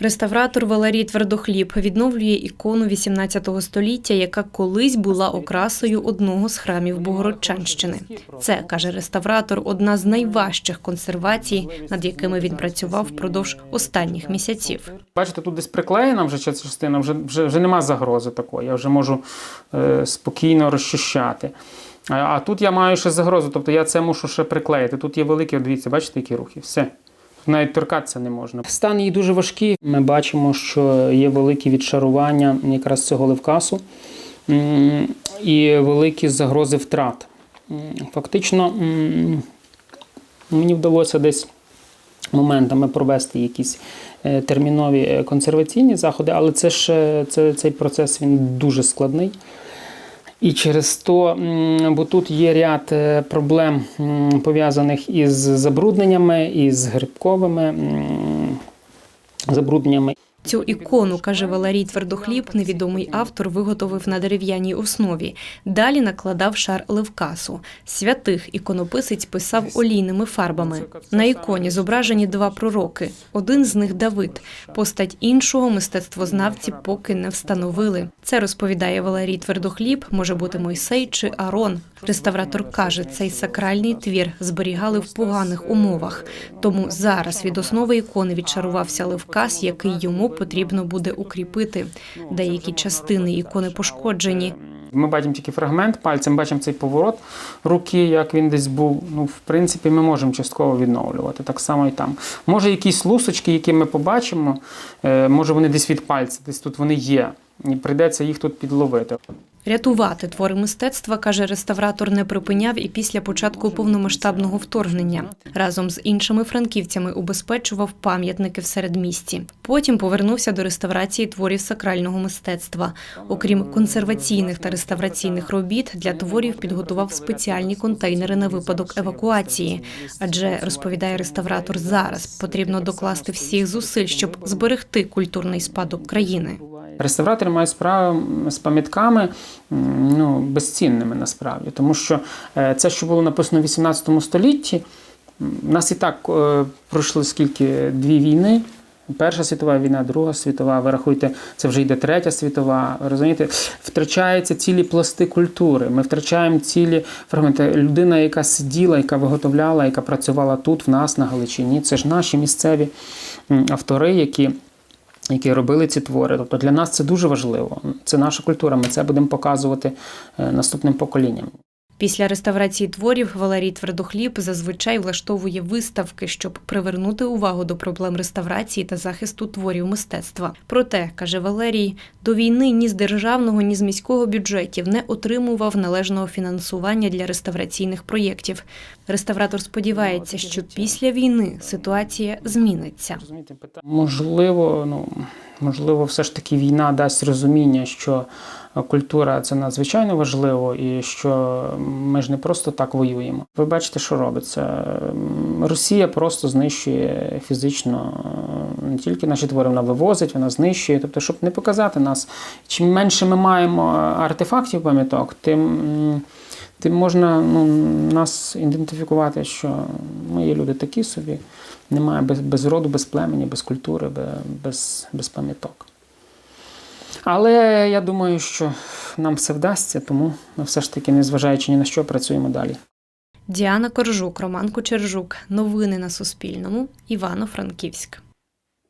Реставратор Валерій Твердохліб відновлює ікону 18 століття, яка колись була окрасою одного з храмів Богородчанщини. Це каже реставратор, одна з найважчих консервацій, над якими він працював впродовж останніх місяців. Бачите, тут десь приклеєна вже ця частина, вже, вже, вже нема загрози такої. Я вже можу е, спокійно розчищати. А, а тут я маю ще загрозу, тобто я це мушу ще приклеїти. Тут є великі, дивіться, бачите, які рухи? Все. Навіть торкатися не можна. Стан її дуже важкий. Ми бачимо, що є великі відшарування якраз цього левкасу і великі загрози втрат. Фактично, мені вдалося десь моментами провести якісь е, термінові е, консерваційні заходи, але це ж е, це, цей процес він дуже складний. І через то, бо тут є ряд е, проблем пов'язаних із забрудненнями, із грибковими забрудненнями. Цю ікону, каже Валерій Твердохліб, невідомий автор виготовив на дерев'яній основі. Далі накладав шар левкасу. Святих іконописець писав олійними фарбами. На іконі зображені два пророки. Один з них Давид. Постать іншого мистецтвознавці поки не встановили. Це розповідає Валерій Твердохліб, може бути Мойсей чи Арон. Реставратор каже, цей сакральний твір зберігали в поганих умовах. Тому зараз від основи ікони відчарувався левкас, який йому потрібно буде укріпити. Деякі частини ікони пошкоджені. Ми бачимо тільки фрагмент пальцем, бачимо цей поворот руки, як він десь був. Ну, в принципі, ми можемо частково відновлювати. Так само і там. Може, якісь лусочки, які ми побачимо, е, може вони десь від пальця, десь тут вони є. І прийдеться їх тут підловити. Рятувати твори мистецтва, каже реставратор, не припиняв і після початку повномасштабного вторгнення. Разом з іншими франківцями убезпечував пам'ятники в середмісті. Потім повернувся до реставрації творів сакрального мистецтва. Окрім консерваційних та реставраційних робіт, для творів підготував спеціальні контейнери на випадок евакуації. Адже розповідає реставратор, зараз потрібно докласти всіх зусиль, щоб зберегти культурний спадок країни. Реставратори мають справу з пам'ятками ну, безцінними насправді, тому що е, це, що було написано в 18 столітті, в нас і так е, пройшли скільки дві війни. Перша світова війна, Друга світова, ви рахуйте, це вже йде третя світова. Розумієте, втрачаються цілі пласти культури. Ми втрачаємо цілі фрагменти. Людина, яка сиділа, яка виготовляла, яка працювала тут, в нас на Галичині. Це ж наші місцеві автори, які які робили ці твори. Тобто для нас це дуже важливо. Це наша культура. Ми це будемо показувати е, наступним поколінням. Після реставрації творів Валерій Твердохліб зазвичай влаштовує виставки, щоб привернути увагу до проблем реставрації та захисту творів мистецтва. Проте, каже Валерій, до війни ні з державного, ні з міського бюджетів не отримував належного фінансування для реставраційних проєктів. Реставратор сподівається, що після війни ситуація зміниться. Можливо, ну можливо, все ж таки війна дасть розуміння, що культура це надзвичайно важливо, і що ми ж не просто так воюємо. Ви бачите, що робиться. Росія просто знищує фізично е, не тільки наші твори, вона вивозить, вона знищує. Тобто, щоб не показати нас, чим менше ми маємо артефактів пам'яток, тим. Тим можна ну, нас ідентифікувати, що ми є люди такі собі, немає без, без роду, без племені, без культури, без, без пам'яток. Але я думаю, що нам все вдасться, тому ми все ж таки, незважаючи ні на що, працюємо далі. Діана Коржук, Роман Кучержук. Новини на Суспільному. Івано-Франківськ.